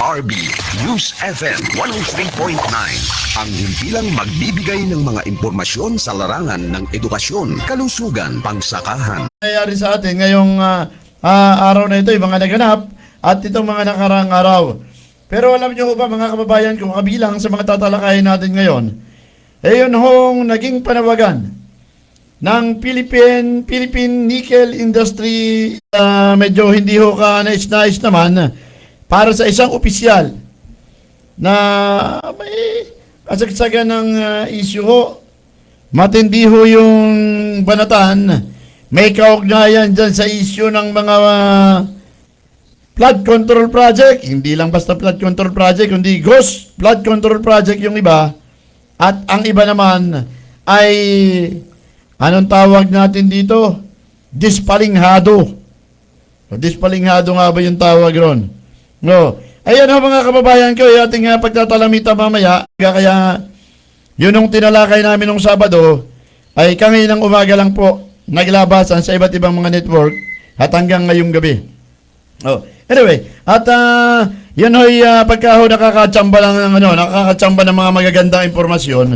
DZRB News FM 103.9 Ang himpilang magbibigay ng mga impormasyon sa larangan ng edukasyon, kalusugan, pangsakahan, nangyayari sa atin ngayong ah, ah, araw na ito, yung mga naganap at itong mga nakarang araw. Pero alam niyo ba mga kababayan kung kabilang sa mga tatalakayin natin ngayon, eh yun hong naging panawagan ng Philippine, Philippine Nickel Industry ah, medyo hindi ho ka nais-nais naman para sa isang opisyal na may kasagsagan ng ah, issue ho matindi ho yung banatan. May kaugnayan dyan sa issue ng mga uh, flood control project. Hindi lang basta flood control project, kundi ghost flood control project yung iba. At ang iba naman ay, anong tawag natin dito? Dispalinghado. O, dispalinghado nga ba yung tawag ron? No. Ayan ho mga kababayan ko, yung ating uh, pagtatalamita mamaya. Kaya yun ang tinalakay namin nung Sabado ay kami ng umaga lang po naglabasan sa iba't ibang mga network at hanggang ngayong gabi. Oh, anyway, at ah, yan ho'y uh, pagka ho nakakatsamba lang ng ano, nakakatsamba ng mga magagandang impormasyon,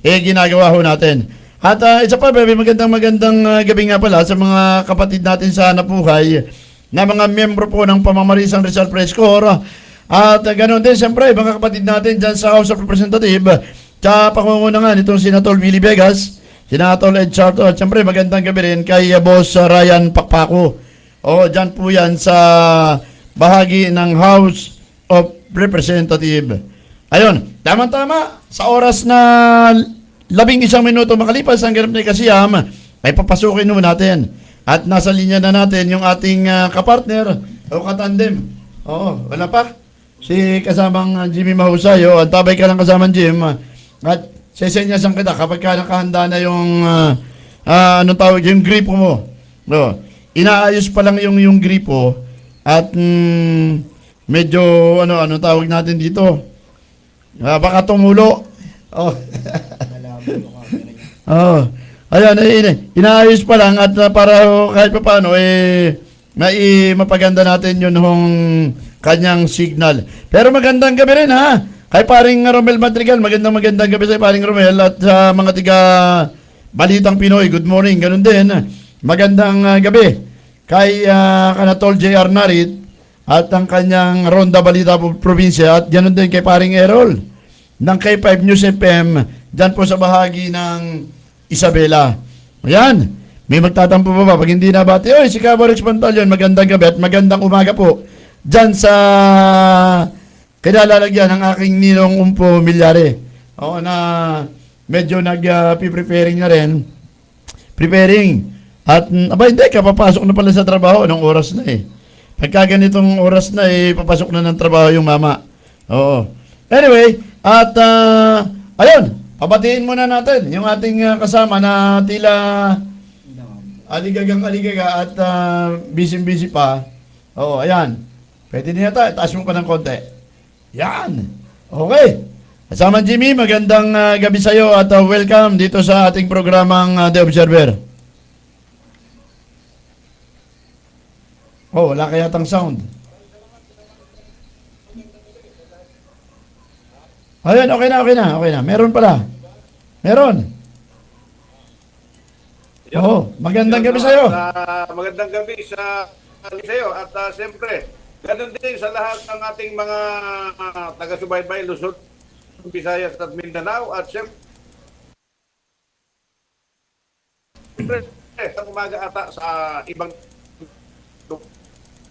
eh ginagawa ho natin. At ah, isa pa, baby, magandang magandang ah, gabi nga pala sa mga kapatid natin sa Napuhay na mga miyembro po ng Pamamarisang Rizal Press Corps. At ganoon din, siyempre, mga kapatid natin dyan sa House of Representatives, sa pangungunahan itong Senator Willie Vegas, Senator Ed Charto, at siyempre magandang gabi rin kay Boss Ryan Pakpako. O, dyan po yan sa bahagi ng House of Representatives. Ayun, tama-tama, sa oras na labing isang minuto makalipas ang ganap ni Kasiyam, ay papasukin mo natin. At nasa linya na natin yung ating uh, kapartner o katandem. Oo, wala pa? Si kasamang uh, Jimmy Mahusay, o, antabay ka lang kasamang Jim. uh, At sesenyasan kita kapag ka nakahanda na yung, uh, uh, anong tawag, yung gripo mo. No, inaayos pa lang yung, yung gripo at mm, medyo, ano, anong tawag natin dito? Ah, baka tumulo. Oh. oh. Ayan, eh, ina- inaayos pa lang at uh, para kahit pa paano, eh, mai mapaganda natin yun hong kanyang signal. Pero magandang gabi rin ha. Kay paring Romel Madrigal, magandang magandang gabi sa paring Romel at sa mga tiga Balitang Pinoy. Good morning, ganun din. Magandang uh, gabi kay uh, Kanatol JR Narit at ang kanyang Ronda Balita Probinsya at ganun din kay paring Errol ng K5 News FM dyan po sa bahagi ng Isabela. Ayan. May magtatampo pa ba? Pag hindi nabati, oy, si Cabarex Pantalyon, magandang gabi at magandang umaga po. Dyan sa kinalalagyan ng aking ninong umpo milyare. Oo, na medyo nag-preparing na rin. Preparing. At, mm, aba, hindi, kapapasok na pala sa trabaho ng oras na eh. Pagka ganitong oras na eh, papasok na ng trabaho yung mama. Oo. Anyway, at, ah, ayun, pabatiin muna natin yung ating ah, kasama na tila aligagang aligaga at uh, busy-busy pa. Oo, ayan. Pwede din yata, taas mo pa ng konti. Yan. Okay. Kasama Jimmy, magandang ah, gabi sa iyo at ah, welcome dito sa ating programang ah, The Observer. Oh, wala kaya tang sound. Ayun, okay na, okay na, okay na. Meron pala. Meron. Oo, magandang gabi sa iyo. Ah, magandang gabi sa sa iyo at ah, siyempre ganun din sa lahat ng ating mga ah, taga-subaybay Luzon, Visayas at Mindanao at siyempre sa umaga ata sa ibang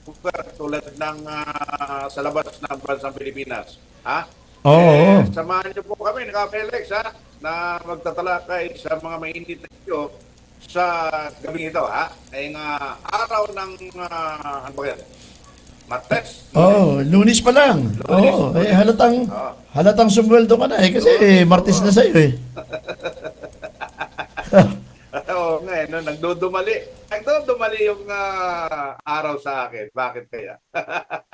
lugar tulad ng ah, sa labas ng bansang Pilipinas. Ha? Oo. Eh, samahan niyo po kami, naka-Felix, ha? Na magtatalakay sa mga mainit na issue sa gabi ito, ha? Ay nga araw ng, ah, ano ba yan? Martes? Oh, lunis pa lang. Oo, eh, halatang, Oo. halatang sumweldo ka na eh, kasi eh, martis na sa'yo eh. Oo nga, eh, no, nagdudumali. Nagdudumali yung ah, araw sa akin. Bakit kaya?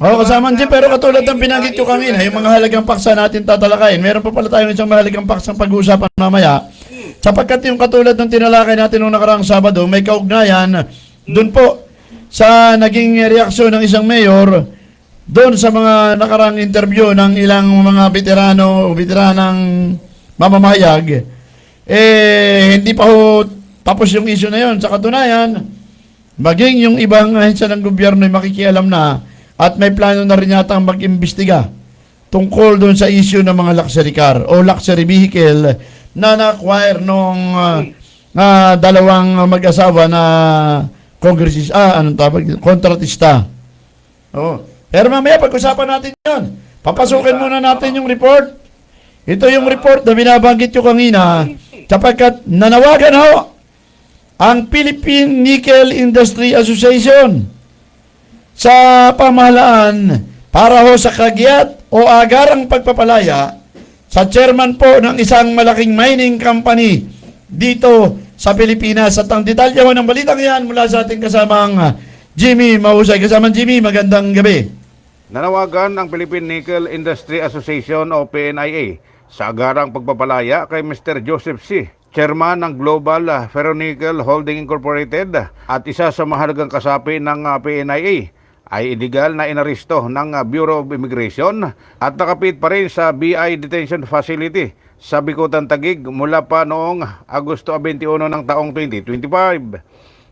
Oo, kasama dyan, pero katulad ng binanggit ko kanina, yung mga halagang paksa natin tatalakayin, meron pa pala tayong isang mahalagang paksang pag-uusapan mamaya, sapagkat yung katulad ng tinalakay natin nung nakaraang Sabado, may kaugnayan, dun po, sa naging reaksyon ng isang mayor doon sa mga nakarang interview ng ilang mga veterano o veteranang mamamahayag, eh, hindi pa ho tapos yung issue na yon. Sa katunayan, maging yung ibang ahensya ng gobyerno ay makikialam na at may plano na rin yata mag-imbestiga tungkol doon sa issue ng mga luxury car o luxury vehicle na na-acquire nung ah, ah, dalawang mag-asawa na kongresista, ah, anong tawag, kontratista. Oo. Pero mamaya pag-usapan natin yon. Papasukin muna natin yung report. Ito yung report na binabanggit ko kanina sapagkat nanawagan ho ang Philippine Nickel Industry Association sa pamahalaan para ho sa kagyat o agarang pagpapalaya sa chairman po ng isang malaking mining company dito sa Pilipinas. At ang detalye ho ng balitang yan mula sa ating kasamang ah, Jimmy Mahusay. Kasamang Jimmy, magandang gabi. Nanawagan ang Philippine Nickel Industry Association o PNIA sa agarang pagpapalaya kay Mr. Joseph C., chairman ng Global ah, Ferronickel Holding Incorporated at isa sa mahalagang kasapi ng ah, PNIA ay illegal na inaristo ng ah, Bureau of Immigration at nakapit pa rin sa BI Detention Facility sa Bikutan Tagig mula pa noong Agosto 21 ng taong 2025.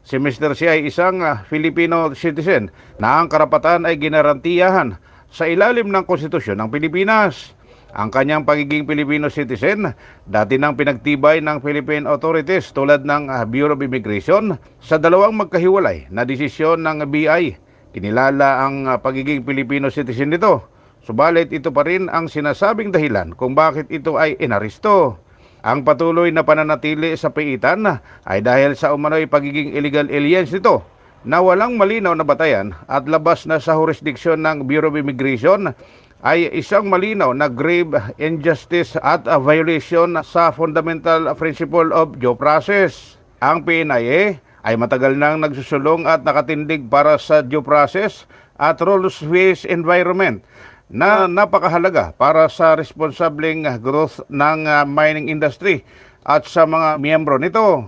Si Mr. C ay isang ah, Filipino citizen na ang karapatan ay ginarantiyahan sa ilalim ng konstitusyon ng Pilipinas. Ang kanyang pagiging Filipino citizen, dati nang pinagtibay ng Philippine authorities tulad ng ah, Bureau of Immigration sa dalawang magkahiwalay na desisyon ng BI. Kinilala ang ah, pagiging Filipino citizen nito. Subalit ito pa rin ang sinasabing dahilan kung bakit ito ay inaristo. Ang patuloy na pananatili sa piitan ay dahil sa umano'y pagiging illegal aliens nito na walang malinaw na batayan at labas na sa jurisdiksyon ng Bureau of Immigration ay isang malinaw na grave injustice at a violation sa fundamental principle of due process. Ang PNIA ay matagal nang nagsusulong at nakatindig para sa due process at rules-based environment na napakahalaga para sa responsableng growth ng ah, mining industry at sa mga miyembro nito.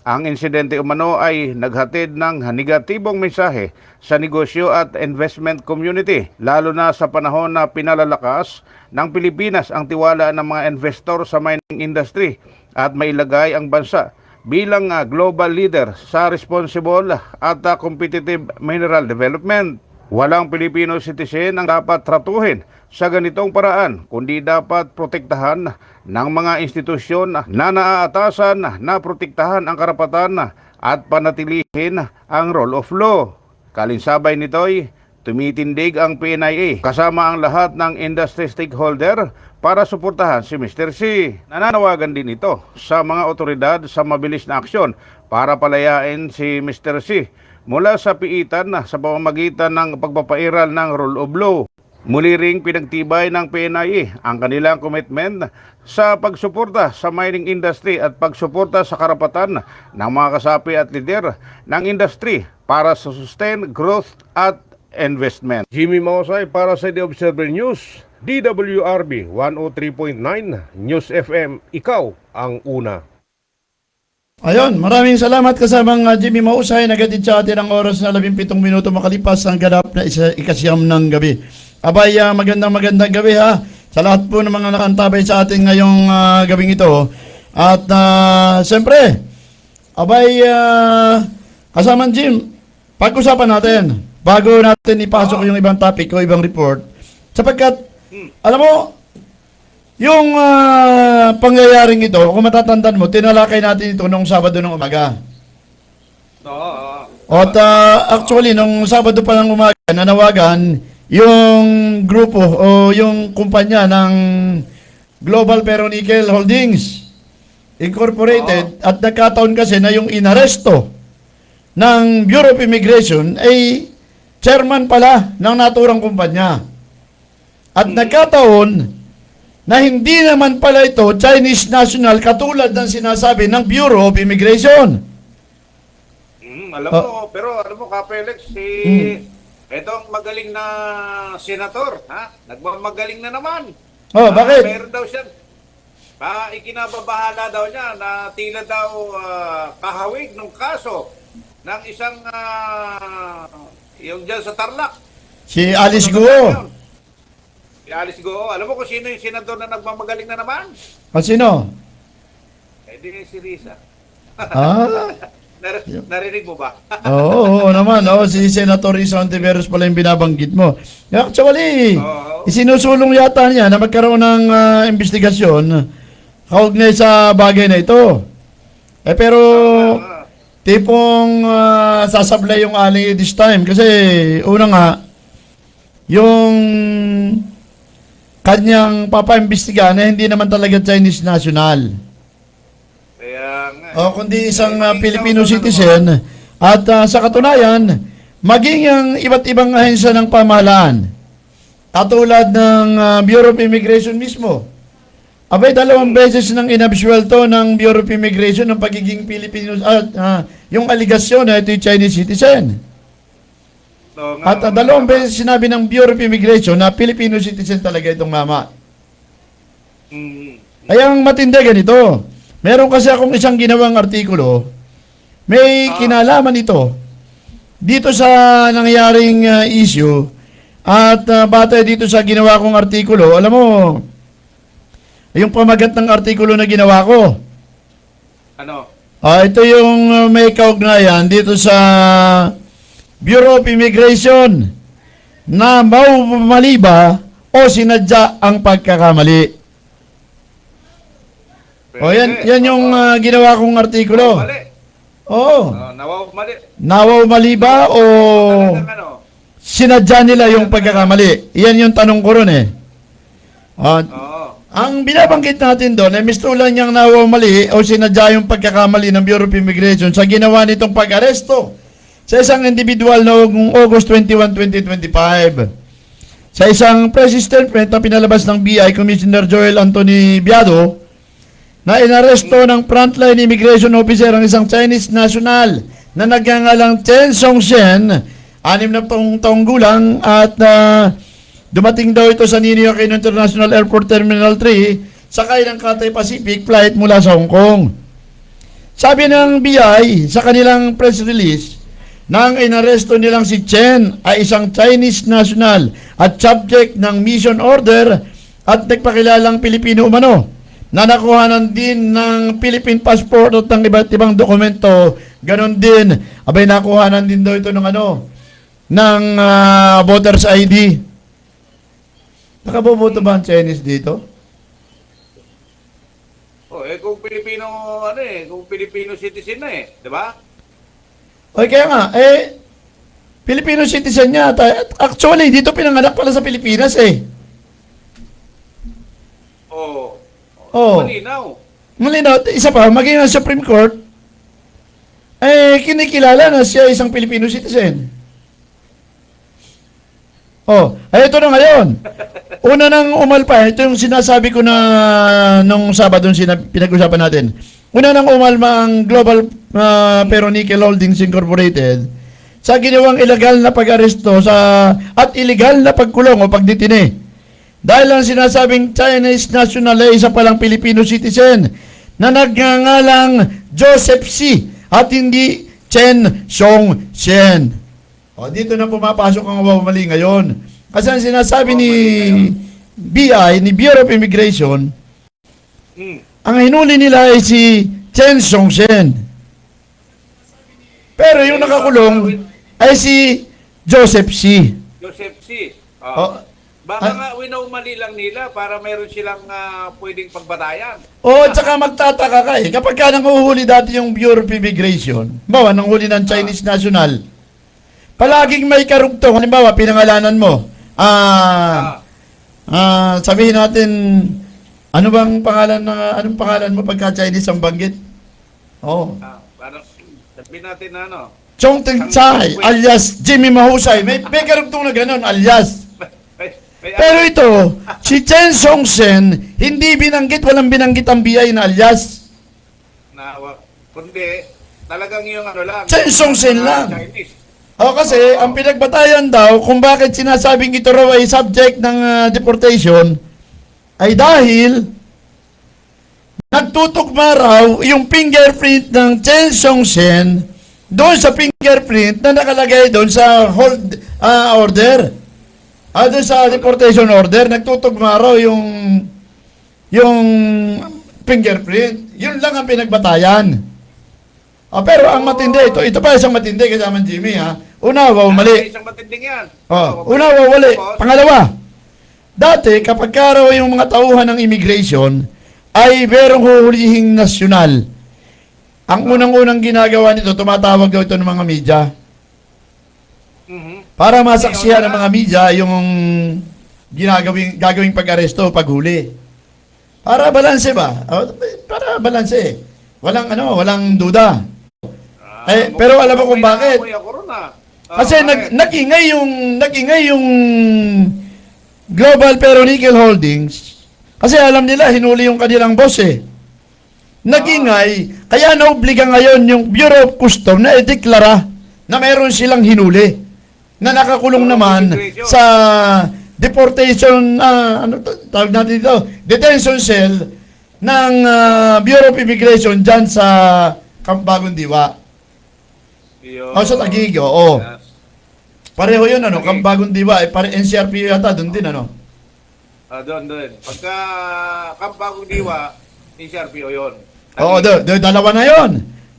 Ang insidente umano ay naghatid ng negatibong mensahe sa negosyo at investment community, lalo na sa panahon na pinalalakas ng Pilipinas ang tiwala ng mga investor sa mining industry at mailagay ang bansa bilang ah, global leader sa responsible at ah, competitive mineral development. Walang Pilipino citizen ang dapat tratuhin sa ganitong paraan, kundi dapat protektahan ng mga institusyon na naaatasan na protektahan ang karapatan at panatilihin ang rule of law. Kalinsabay nito'y tumitindig ang PNIA kasama ang lahat ng industry stakeholder para suportahan si Mr. C. Nananawagan din ito sa mga otoridad sa mabilis na aksyon para palayain si Mr. C mula sa piitan na sa pamamagitan ng pagpapairal ng rule of law. Muli ring pinagtibay ng PNIA ang kanilang commitment sa pagsuporta sa mining industry at pagsuporta sa karapatan ng mga kasapi at lider ng industry para sa sustain growth at investment. Jimmy Mausay para sa The Observer News, DWRB 103.9 News FM, ikaw ang una. Ayun, maraming salamat kasamang uh, Jimmy Mausay. Nagatid sa atin ang oras na 17 minuto makalipas ang ganap na isa, ikasyam ng gabi. Abay, ah, magandang magandang gabi ha. Sa lahat po ng mga nakantabay sa atin ngayong ah, gabing ito. At uh, siyempre, abay, ah, kasamang Jim, pag-usapan natin bago natin ipasok yung ibang topic o ibang report. Sapagkat, alam mo, yung ah, pangyayaring ito, kung matatandaan mo, tinalakay natin ito nung Sabado ng umaga. Oo. At ah, actually, nung Sabado pa ng umaga, nanawagan yung grupo o yung kumpanya ng Global Ferronickel Holdings Incorporated at nagkataon kasi na yung inaresto ng Bureau of Immigration ay chairman pala ng naturang kumpanya. At nagkataon na hindi naman pala ito Chinese national katulad ng sinasabi ng Bureau of Immigration. Mm, alam Oh. mo, pero alam mo, Kapelex, si... Itong magaling na senator, ha? Nagmamagaling na naman. Oh, Ah, bakit? meron daw siya, ah, ikinababahala daw niya na tila daw ah, kahawig ng kaso ng isang, ah, yung dyan sa Tarlac. Si Alice Guo. Si Alice Go. Alam mo kung sino yung senador na nagmamagaling na naman? O sino? Eh di si Risa. Ah, Nar- narinig mo ba? oo, oo naman. Oo, si Senator Risa Ontiveros pala yung binabanggit mo. Actually, Oo. isinusulong yata niya na magkaroon ng ah, investigasyon kaugnay sa bagay na ito. Eh pero, Ah, tipong ah, sasablay yung ali this time. Kasi, una nga, yung kanyang papaimbestigahan eh, hindi naman talaga Chinese national. Kaya nga. O kundi isang uh, Eh, Filipino citizen at uh, sa katunayan, maging ang iba't ibang ahensya ng pamahalaan. Katulad ng uh, Bureau of Immigration mismo. Abay, dalawang beses nang inabsuelto ng Bureau of Immigration ng pagiging Filipino at uh, yung aligasyon na ito yung Chinese citizen. Oo nga, At uh, dalawang beses sinabi ng Bureau of Immigration na Filipino citizen talaga itong mama. Mm. Kaya ang matindi ganito. Meron kasi akong isang ginawang artikulo. May Ah. kinalaman ito dito sa nangyaring uh, issue at uh, batay dito sa ginawa kong artikulo. Alam mo, yung pamagat ng artikulo na ginawa ko. Ano? Ah, ito yung uh, may kaugnayan dito sa Bureau of Immigration na mali ba o sinadya ang pagkakamali. O yan, Pwede. yan yung uh, ginawa kong artikulo. Mali. Oo. Oh, nawaw mali. Nawaw mali ba o ano? sinadya nila yung pagkakamali? Yan yung tanong ko ron eh. Ah, Oo. Ang binabanggit natin doon ay mistulan niyang nawaw mali o sinadya yung pagkakamali ng Bureau of Immigration sa ginawa nitong pag-aresto sa isang individual noong August 21, 2025. Sa isang press statement na pinalabas ng BI Commissioner Joel Anthony Biado, na inaresto ng frontline immigration officer ang isang Chinese national na nagngangalang Chen Songshen, anim na taong, taong gulang at ah, dumating daw ito sa Ninoy Aquino International Airport Terminal 3 sakay ng Cathay Pacific flight mula sa Hong Kong. Sabi ng BI sa kanilang press release, nang inaresto nilang si Chen ay isang Chinese national at subject ng mission order at nagpakilalang Pilipino umano na nakuhanan din ng Philippine passport at ng iba't ibang dokumento. Ganon din, abay nakuhanan din daw ito ng ano, ng ah, voters ID. Nakaboboto ba ang Chinese dito? Oh, eh kung Pilipino ano eh, kung Filipino citizen na eh, 'di ba? O kaya nga, eh, Filipino citizen niya. Actually, dito pinanganak pala sa Pilipinas eh. Oh. Oh. Malinaw. Malinaw, isa pa, maging ang Supreme Court, eh, kinikilala na siya isang Filipino citizen. Oh, ay ito na ngayon. Una nang umalpa, ito yung sinasabi ko na nung Sabado sinab- pinag-usapan natin. Una nang umalma ang Global uh, Nickel Holdings Incorporated sa ginawang ilegal na pag-aresto sa at illegal na pagkulong o pagditine. Dahil ang sinasabing Chinese national ay isa palang Filipino citizen na nagngangalang Joseph C. at hindi Chen Song Shen. O, dito na pumapasok ang mali ngayon. Kasi ang sinasabi ni BI, ni Bureau of Immigration, Hmm. ang hinuli nila ay si Chen Song Shen. Pero yung nakakulong ay si Joseph C. Joseph C. Oh, Oh. Baka ah. nga winaw mali lang nila para mayroon silang ah, pwedeng pagbatayan. O, at saka magtataka ka eh. Kapag ka nanguhuli dati yung Bureau of Immigration, bawa, nanghuli ng Chinese national, palaging may karugtong. Halimbawa, pinangalanan mo, ah, Ah, sabihin natin, ano bang pangalan na, anong pangalan mo pagka Chinese ang banggit? Oh. ah, parang sabihin natin na ano. Chong Teng Chai, alias Jimmy Mahusay. May, may karugtong na ganun, alias. May, Pero ito, si Chen Song Sen, hindi binanggit, walang binanggit ang BI na alias. na, wa- kundi talagang yung ano lang. Chen Song Sen ah, lang. Chinese. O kasi, ang pinagbatayan daw kung bakit sinasabing ito raw ay subject ng ah, deportation ay dahil nagtutugma raw yung fingerprint ng Chen Song Shen doon sa fingerprint na nakalagay doon sa hold ah, order. Ah, doon sa deportation order, nagtutugma raw yung yung fingerprint. Yun lang ang pinagbatayan. Ah, pero ang matindi, ito, ito pa isang matindi kasama Jimmy ha. Una, wow, Ah, mali. Isang matinding yan. Oh, una, tapos, Pangalawa, dati kapag ka raw yung mga tauhan ng immigration ay merong huhulihing nasyonal. Ang unang-unang ginagawa nito, tumatawag daw ito ng mga media. mhm. Para masaksihan ng mga media yung ginagawing gagawing pag-aresto, paghuli. Para balanse ba? O, Para balanse. Walang ano, walang duda. Ah, Eh, pero alam mo kung bakit? Ah. Kasi bakit? nag, nag-ingay yung nag-ingay yung Global Peronickel Holdings. Kasi alam nila hinuli yung kanilang boss eh. Nag-ingay, kaya naobliga ngayon yung Bureau of Custom na ideklara na meron silang hinuli na nakakulong of naman sa deportation ah, ano to, tawag natin dito detention cell ng ah, Bureau of Immigration dyan sa Camp Bagong Diwa. Yun. O sa Taguig, oo. Yes. Pareho yun, ano? Okay. Kang bagong diwa. Eh, pare NCRP yata, doon din, ano? Ah, doon, doon. Pagka Kampagong Diwa, NCRPO yun. Oo, do, do, dalawa na yon.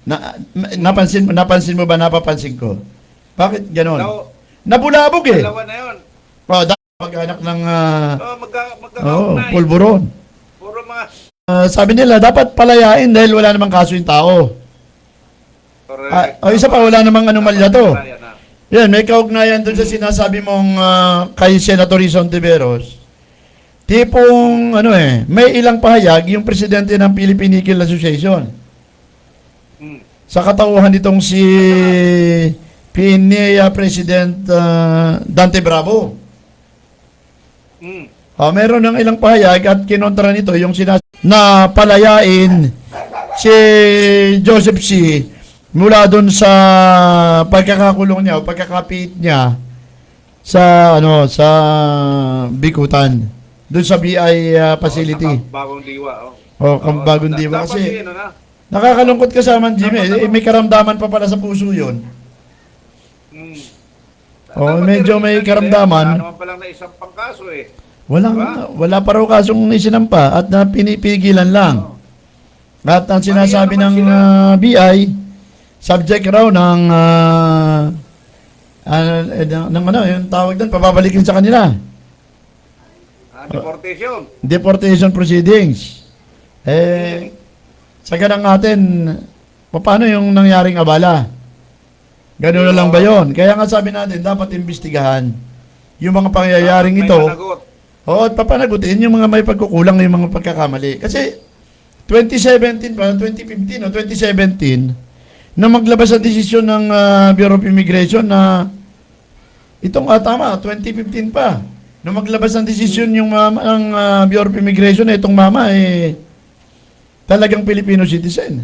Na, napansin, napansin mo ba, napapansin ko? Bakit ganon? Daw, Nabulabog eh. dalawa na yun. Oh, da- mag-anak ng, ah, Oh, magka, oh, magkakaunay. pulburon. Puro mga... Ah, sabi nila, dapat palayain dahil wala namang kaso yung tao. Correct. Ah, oh, isa pa, wala namang anomalya to. Ayan na. Yan, may kaugnayan doon sa sinasabi mong ah, kay Senator Rizon Tiveros. Tipong, ano eh, may ilang pahayag yung presidente ng Philippine Nickel Association. Hmm. Sa katauhan nitong si PNEA President ah, Dante Bravo. Hmm. Ah, meron ng ilang pahayag at kinontra nito yung sinas na palayain si Joseph C. mula doon sa pagkakakulong niya o pagkakapit niya sa ano sa Bikutan doon sa BI ah, facility. Oh, Bagong Diwa. Oh. Oh, kang Oo, bagong diwa kasi yun, ano na. nakakalungkot kasama Jimmy. Eh, may karamdaman pa pala sa puso 'yon. Hmm. Oh, medyo yun, may karamdaman. Wala naman palang na isang pangkaso eh. Walang, Diba? wala pa raw kasong isinampa at na pinipigilan lang. At ang sinasabi Mali ng sila. ah, BI, subject raw ng ah, eh, ng, ng ano, yung tawag doon, pababalikin sa kanila. Ah, deportation. Deportation proceedings. Eh, sa ganang atin, paano yung nangyaring abala? Ganun na lang ba yon? Kaya nga sabi natin, dapat imbestigahan yung mga pangyayaring ito. Oo, at papanagutin yung mga may pagkukulang yung mga pagkakamali. Kasi 2017 pa, 2015 o 2017, na maglabas sa desisyon ng ah, Bureau of Immigration na itong ah, tama, 2015 pa, na maglabas ng desisyon yung mama ng ah, Bureau of Immigration na itong mama eh talagang Filipino citizen.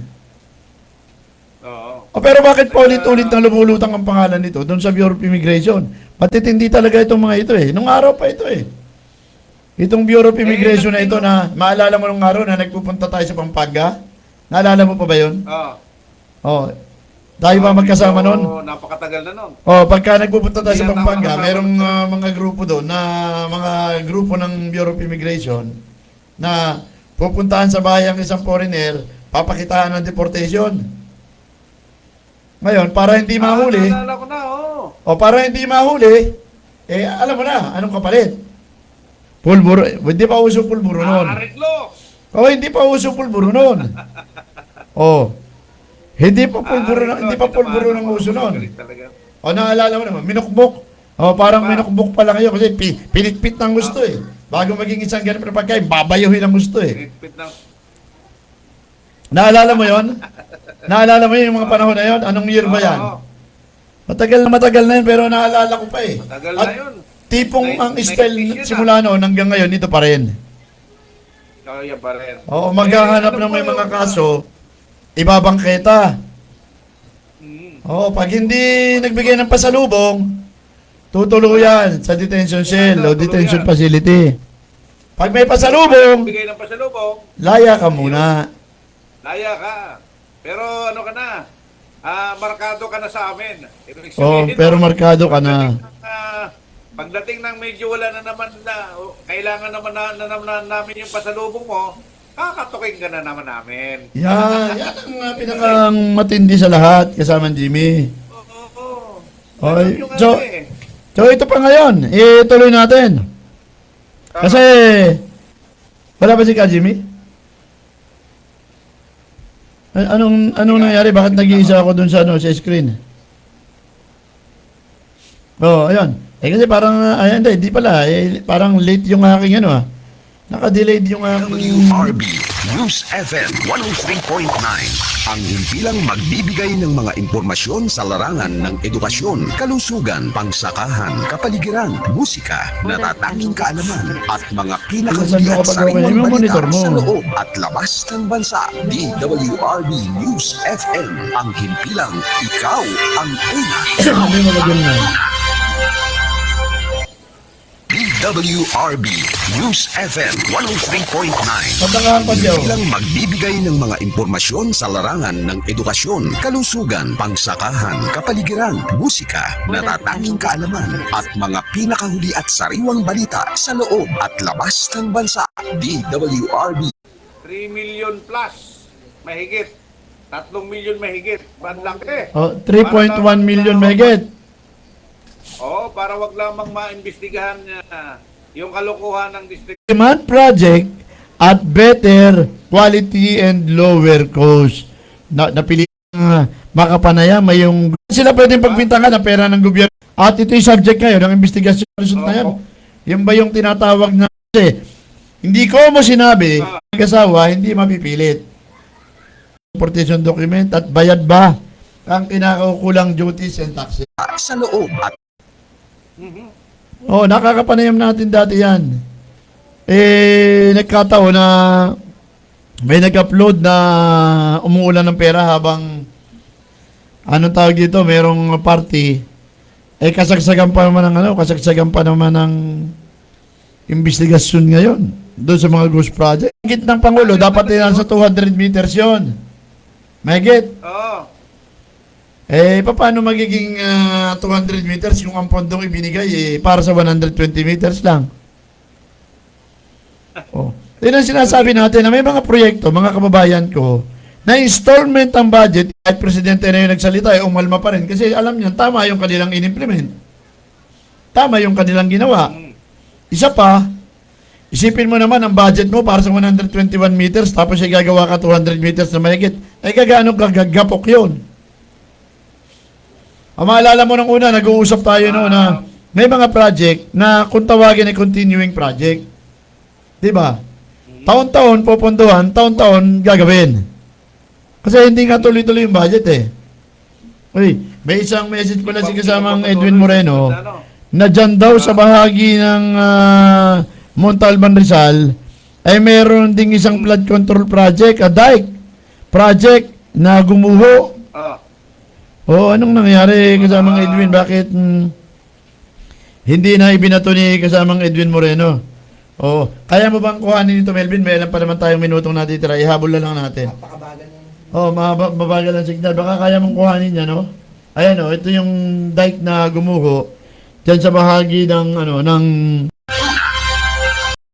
Oo. O pero bakit paulit-ulit na lumulutang ang pangalan nito doon sa Bureau of Immigration? Matitindi talaga itong mga ito eh. Nung araw pa ito eh. Itong Bureau of Immigration na ito na, maalala mo nung araw na nagpupunta tayo sa Pampanga? Naalala mo pa ba yun? Oo. Oh, tayo ba Ah, magkasama medyo nun? Napakatagal na nun. Oh, pagka nagpupunta tayo sa Pampanga, merong ah, mga grupo doon na mga grupo ng Bureau of Immigration na pupuntahan sa bahay ang isang foreigner, papakitaan ng deportation. Ngayon, para hindi mahuli, Ah, naalala ko na, oo. o para hindi mahuli, eh alam mo na, anong kapalit? Pulburo, hindi pa uso pulburo noon. Ah. Oh, hindi pa uso pulburo noon. Oh. Hindi pa pulburo Ah, na, hindi pa pulburo ng uso noon. O naalala mo naman, minukbok. O parang Diba? minukbok pa lang yun kasi pi, pinitpit ng gusto eh. Bago maging isang ganun na pagkain, babayuhin ang gusto eh. Pinitpit ng... Naalala mo yon? Naalala mo yun yung mga panahon na yon? Anong year ba yan? Matagal na matagal na yun pero naalala ko pa eh. Matagal At na yun. tipong ang style 90s yun, simula noon hanggang ngayon, ito pa rin. Kaya pa rin. Oo, maghahanap Eh, ano ng may po mga kaso, ibabangketa. Oo, pag hindi nagbigay ng pasalubong, tutuluyan sa detention cell o detention facility. Pag may pasalubong, Bigay ng pasalubong, laya ka muna. laya ka. Pero ano ka na, ah, markado ka na sa amin. Ibig Oh, sabihin, pero markado ka na. ah, Pagdating ng medyo wala na naman na, o, kailangan naman na, na, na- namin yung pasalubong mo, kakatukin ka na naman namin. Yan, yan ang uh, pinakang matindi sa lahat, kasama Jimmy. Oo, oo. Okay, nga so-. So ito pa ngayon, ituloy natin. Kasi, wala ba si Ka Jimmy? Anong anong nangyari? Bakit nag-iisa ako dun sa ano sa screen? Oh, ayun. Eh kasi parang uh, ayan hindi, di pala. Eh, parang late yung aking ano ah. Naka-delayed yung aking WRB News FM 103.9 ang himpilang magbibigay ng mga impormasyon sa larangan ng edukasyon, kalusugan, pangsakahan, kapaligiran, musika, natatanging kaalaman at mga Nasaan pinakahuli mo at kapag sariwang okay? Yung balita sa loob at labas ng bansa. DWRB News FM ang himpilang ikaw ang una. Hindi mo DWRB News FM 103.9 Patangahan pa siya. oh. bilang magbibigay ng mga impormasyon sa larangan ng edukasyon, kalusugan, pangsakahan, kapaligiran, musika, natatanging kaalaman, at mga pinakahuli at sariwang balita sa loob at labas ng bansa. DWRB 3 million plus, mahigit. 3 million mahigit. Panlaki. Oh, 3.1 million megit. Oo, para wag lamang maimbestigahan niya yung kalokohan ng district. demand project at better quality and lower cost. Na, napili uh, makapanaya, may yung sila pwedeng pagbintangan ng pera ng gobyerno. At ito yung subject ngayon ng investigasyon result na yan. Yung ba yung tinatawag na kasi, hindi ko mo sinabi, kasawa, hindi mapipilit. Importation document at bayad ba ang kinakaukulang duties and taxes. sa loob at Oh, nakakapanayam natin dati yan. Eh, nagkataon na may nag-upload na umuulan ng pera habang anong tawag dito, merong party. Eh, kasagsagan pa naman ng ano, kasagsagan pa naman ng investigasyon ngayon doon sa mga ghost project. Higit ng Pangulo, dapat yan sa 200 meters yon. Mahigit. Oo. Eh, paano magiging ah, 200 meters kung ang pondong ibinigay eh, para sa 120 meters lang? Oh. Yun ang sinasabi natin na may mga proyekto, mga kababayan ko, na installment ang budget, kahit presidente na yung nagsalita, eh, umalma pa rin. Kasi alam niyan, tama yung kanilang in-implement. Tama yung kanilang ginawa. Isa pa, isipin mo naman ang budget mo para sa 121 meters, tapos ay gagawa ka 200 meters na mahigit. Ay gagaano ka gagapok yun? Ang maalala mo nung una, nag-uusap tayo noon na may mga project na kung tawagin ay continuing project. Di ba? Taon-taon pupunduhan, taon-taon gagawin. Kasi hindi nga tuloy-tuloy yung budget eh. Uy, may isang message pala si kasamang Edwin Moreno na dyan daw sa bahagi ng ah, Montalban Rizal ay meron ding isang flood control project, a dike project na gumuho Oo. Oo, anong nangyari kasamang Edwin? Bakit mm, hindi na ibinato ni kasamang Edwin Moreno? Oo. Kaya mo bang kuhanin ito, Melvin? May alam pa naman tayong minutong natitira. Ihabol na lang natin. Oo, mahaba, mabagal ang signal. Baka kaya mong kuhanin yan, no? Ayan, oh, ito yung dike na gumuho dyan sa bahagi ng, ano, ng